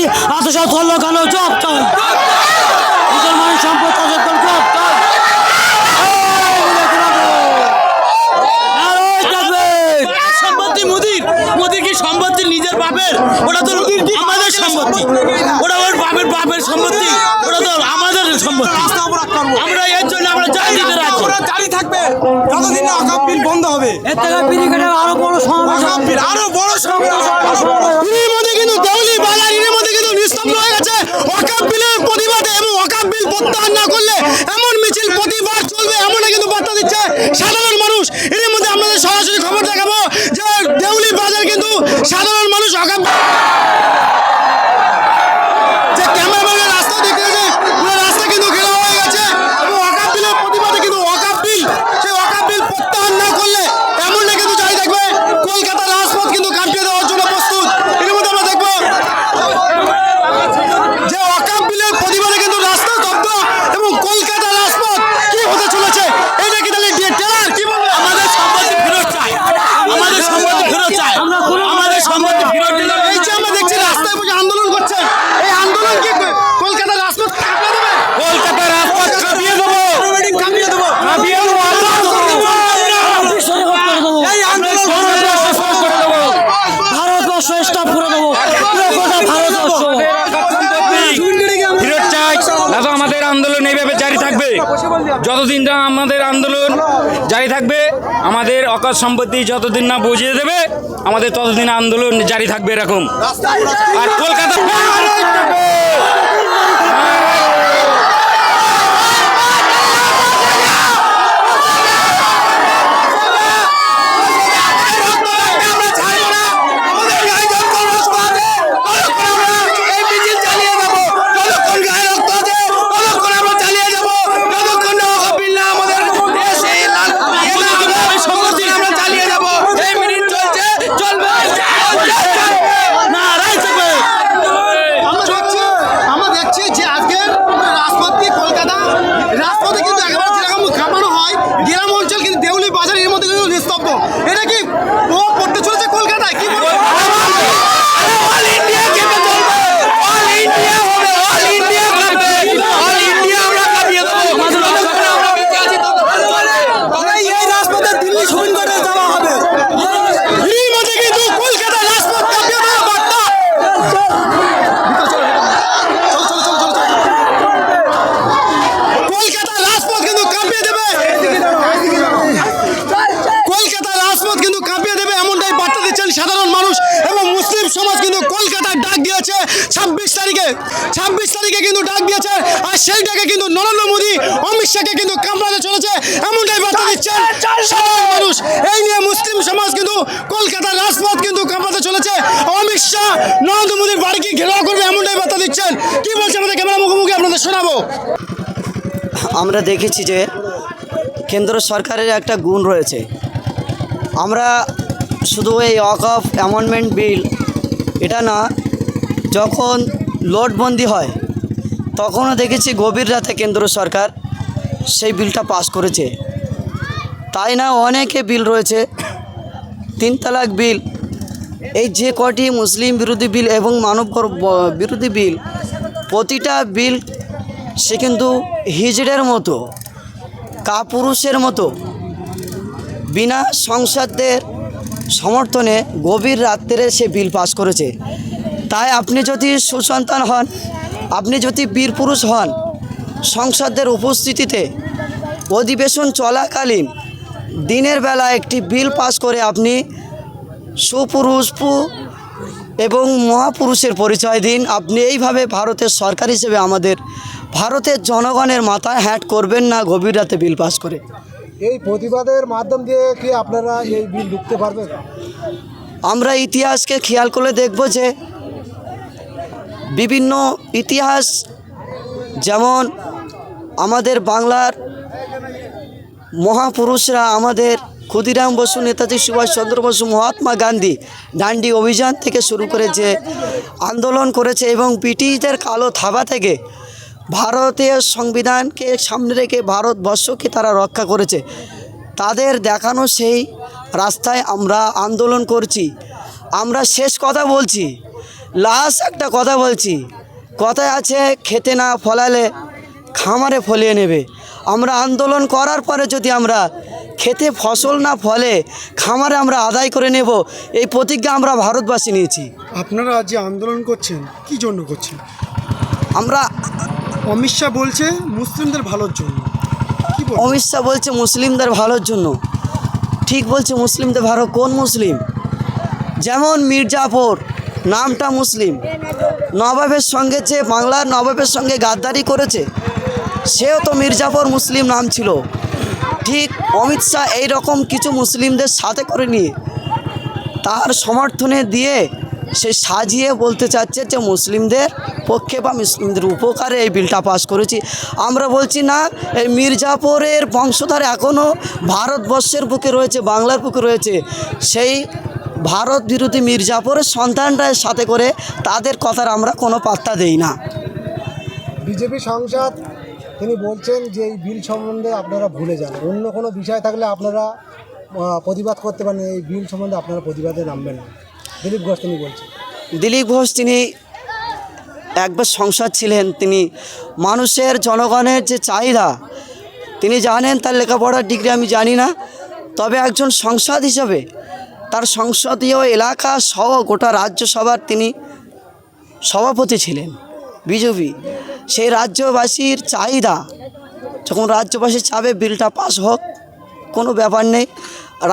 সম্পত্তি আত্মসাত করল কেন জব চল মুসলমান সম্পদ আরও বড় সংগ্রহ আরও বড় সমাবেশ কিন্তু দেউলি বালা প্রত্যাহার না করলে এমন মিছিল প্রতিবার চলবে এমন কিন্তু বার্তা দিচ্ছে সাধারণ মানুষ এর মধ্যে আপনাদের সরাসরি খবর দেখাবো যে দেউলি বাজার কিন্তু সাধারণ মানুষ ওয়াকাব যে ক্যামেরাম্যানের রাস্তা দেখতে গেছে পুরো রাস্তা কিন্তু ঘেরা হয়ে গেছে এবং ওয়াকাব বিলের প্রতিবাদে কিন্তু ওয়াকাব বিল সেই ওয়াকাব বিল প্রত্যাহার না করলে এমনটা কিন্তু যাই দেখবে কলকাতার রাজপথ কিন্তু কাঁপিয়ে দেওয়ার জন্য প্রস্তুত এর মধ্যে আমরা দেখব যে ওয়াকাব বিলের প্রতিবাদে কিন্তু রাস্তা স্তব্ধ এবং কলকাতার রাজপথ কি হতে চলেছে এটা কি তাহলে টেলার কি বলব আমাদের সম্পত্তি ফেরত চাই আমাদের সম্পত্তি ফেরত চাই আমাদের সম্পত্তি ফেরত দিলে এই যে আমরা দেখছি রাস্তায় বসে আন্দোলন করছে এই আন্দোলন কি কলকাতার রাজপথ কাঁপিয়ে দেবে কলকাতার রাজপথ কাঁপিয়ে দেবো কাঁপিয়ে দেবো কাঁপিয়ে দেবো বিশ্বজগৎ করে দেবো। এই আন্দোলন ভারতবর্ষ স্টপ করে দেবো পুরো গোটা ভারতবর্ষ ফেরত চাই না তো আমাদের আন্দোলন এইভাবে জারি থাকবে যতদিন না আমাদের আন্দোলন জারি থাকবে আমাদের অকাশ সম্পত্তি যতদিন না বুঝিয়ে দেবে আমাদের ততদিন আন্দোলন জারি থাকবে এরকম। আর কলকাতা আমরা দেখছি আমরা দেখছি যে আজকের রাজপথ দিয়ে কলকাতা রাজপথে কিন্তু একেবারে যেরকম কাঁপানো হয় গ্রাম অঞ্চল কিন্তু দেউলি বাজার এর মধ্যে কিন্তু নিস্তব্ধ এটা কি ও পড়তে চলেছে কলকাতায় কি বলব অল ইন্ডিয়া কেঁপে চলবে অল ইন্ডিয়া হবে অল ইন্ডিয়া কাঁপবে অল ইন্ডিয়া আমরা কাঁপিয়ে দেবো যতক্ষণ আমরা বেঁচে আছি ততক্ষণ এই রাজপথে দিল্লি সুপ্রিম কোর্টে যাওয়া হবে এর মধ্যে কিন্তু কলকাতা রাজপথ কাঁপিয়ে দেওয়া বার্তা কলকাতা রাজপথ কিন্তু কাঁপিয়ে দেবে কলকাতা রাজপথ কিন্তু কাঁপিয়ে দেবে এমনটাই সাধারণ মানুষ এবং মুসলিম সমাজ কিন্তু কলকাতার ডাক দিয়েছে, ছাব্বিশ তারিখে ছাব্বিশ তারিখে কিন্তু ডাক দিয়েছে, আর সেইটাকে কিন্তু নরেন্দ্র মোদী, অমিত শাহকে কিন্তু কামড়াতে চলেছে, এমনটাই বার্তা দিচ্ছেন সাধারণ মানুষ। এই নিয়ে মুসলিম সমাজ কিন্তু কলকাতার রাজপথ কিন্তু কামড়াতে চলেছে অমিত শাহ নরেন্দ্র মোদীর বাড়িকে ঘেরাও করবে, এমনটাই বার্তা দিচ্ছেন। কি বলছে আমাদের ক্যামেরা মুখোমুখি আপনাদের শোনাবো? আমরা দেখেছি যে কেন্দ্র সরকারের একটা গুণ রয়েছে। আমরা শুধু এই অফ অ্যামেন্ডমেন্ট বিল এটা না, যখন লোটবন্দি হয়, তখনও দেখেছি গভীর রাতে কেন্দ্র সরকার সেই বিলটা পাস করেছে। তাই না অনেকে বিল রয়েছে, তিন তালাক বিল এই যে কটি মুসলিম বিরোধী বিল এবং মানব বিরোধী বিল প্রতিটা বিল সে কিন্তু হিজড়ের মতো, কাপুরুষের মতো, বিনা সংসদদের সমর্থনে গভীর রাত্রে সে বিল পাস করেছে। তাই আপনি যদি সুসন্তান হন, আপনি যদি বীর পুরুষ হন, সংসদের উপস্থিতিতে অধিবেশন চলাকালীন দিনের বেলা একটি বিল পাস করে আপনি সুপুরুষ এবং মহাপুরুষের পরিচয় দিন। আপনি এইভাবে ভারতের সরকার হিসেবে আমাদের, ভারতের জনগণের মাথায় হ্যাট করবেন না গভীর রাতে বিল পাস করে। এই প্রতিবাদের মাধ্যম দিয়ে কি আপনারা এই বিল ঢুকতে পারবেন? আমরা ইতিহাসকে খেয়াল করে দেখব যে বিভিন্ন ইতিহাস, যেমন আমাদের বাংলার মহাপুরুষরা আমাদের ক্ষুদিরাম বসু, নেতাজি সুভাষচন্দ্র বসু, মহাত্মা গান্ধী ডান্ডি অভিযান থেকে শুরু করে যে আন্দোলন করেছে এবং ব্রিটিশদের কালো থাবা থেকে ভারতীয় সংবিধানকে সামনে রেখে ভারতবর্ষকে তারা রক্ষা করেছে। তাদের দেখানো সেই রাস্তায় আমরা আন্দোলন করছি। আমরা শেষ কথা বলছি। লাস্ট একটা কথা বলছি। কথায় আছে খেতে না ফলালে খামারে ফলিয়ে নেবে। আমরা আন্দোলন করার পরে যদি আমরা খেতে ফসল না ফলে খামারে আমরা আদায় করে নেব এই প্রতিজ্ঞা আমরা ভারতবাসী নিয়েছি। আপনারা যে আন্দোলন করছেন কি জন্য করছেন? আমরা অমিত শাহ বলছে মুসলিমদের ভালোর জন্য। অমিত শাহ বলছে মুসলিমদের ভালোর জন্য। ঠিক বলছে মুসলিমদের ভালো কোন মুসলিম? যেমন মির্জাফর নামটা মুসলিম। নবাবের সঙ্গে যে বাংলার নবাবের সঙ্গে গাদ্দারি করেছে, সেও তো মির্জাফর মুসলিম নাম ছিল। ঠিক অমিত শাহ এইরকম কিছু মুসলিমদের সাথে করে নিয়ে তার সমর্থনে দিয়ে সে সাজিয়ে বলতে চাচ্ছে যে মুসলিমদের পক্ষে বা মুসলিমদের উপকারে এই বিলটা পাস করেছি। আমরা বলছি না, এই মির্জাপুরের বংশধর এখনও ভারতবর্ষের বুকে রয়েছে, বাংলার বুকে রয়েছে। সেই ভারত বিরোধী মির্জাপুরের সন্তানরা সাথে করে তাদের কথার আমরা কোনো পাত্তা দেই না। বিজেপি সাংসদ তিনি বলছেন যে এই বিল সম্বন্ধে আপনারা ভুলে যান। অন্য কোনো বিষয় থাকলে আপনারা প্রতিবাদ করতে পারেন এই বিল সম্বন্ধে আপনারা প্রতিবাদে নামবেন না। দিলীপ ঘোষ তিনি বলছেন। দিলীপ ঘোষ তিনি একবার সংসদ ছিলেন, তিনি মানুষের জনগণের যে চাহিদা, তিনি জানেন তার লেখাপড়ার ডিগ্রি আমি জানি না, তবে একজন সংসদ হিসাবে তার সংসদীয় এলাকা সহ গোটা রাজ্যসভার তিনি সভাপতি ছিলেন, বিজেপি। সেই রাজ্যবাসীর চাহিদা, যখন রাজ্যবাসী চাবে বিলটা পাস হোক, কোনো ব্যাপার নেই।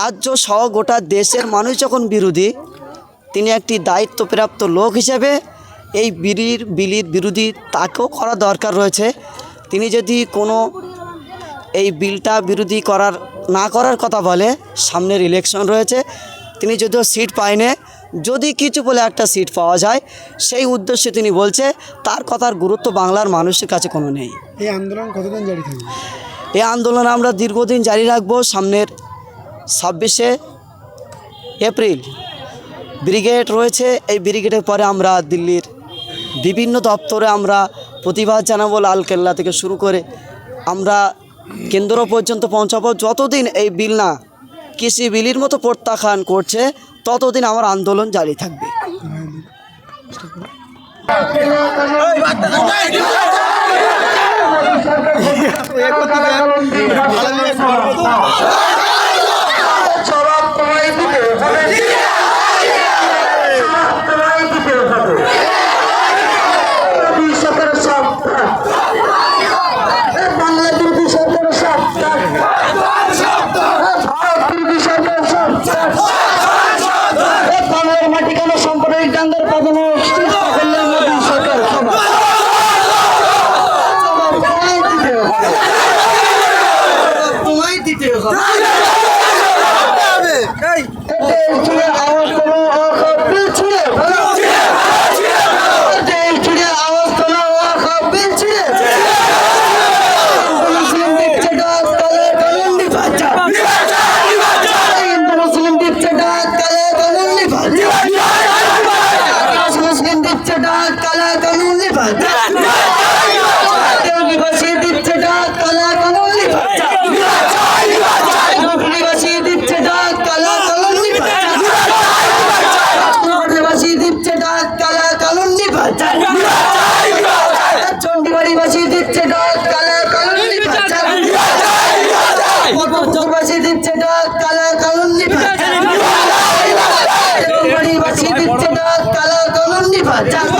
রাজ্য সহ গোটা দেশের মানুষ যখন বিরোধী তিনি একটি দায়িত্বপ্রাপ্ত লোক হিসেবে এই বিড়ির বিলির বিরোধী তাকেও করা দরকার রয়েছে। তিনি যদি কোনো এই বিলটা বিরোধী করার না করার কথা বলে সামনের ইলেকশন রয়েছে তিনি যদিও সিট পায়নি যদি কিছু বলে একটা সিট পাওয়া যায় সেই উদ্দেশ্যে তিনি বলছে তার কথার গুরুত্ব বাংলার মানুষের কাছে কোনো নেই। এই আন্দোলন কতদিন জারি থাকবে? এই আন্দোলন আমরা দীর্ঘদিন জারি রাখব সামনের ছাব্বিশে এপ্রিল। ব্রিগেড রয়েছে। এই ব্রিগেডের পরে আমরা দিল্লির বিভিন্ন দপ্তরে আমরা প্রতিবাদ জানাব লালকেল্লা থেকে শুরু করে। আমরা কেন্দ্র পর্যন্ত পৌঁছাবো। যতদিন এই বিল না, কৃষি বিলির মতো প্রত্যাখ্যান করছে, ততদিন আমার আন্দোলন জারি থাকবে। 加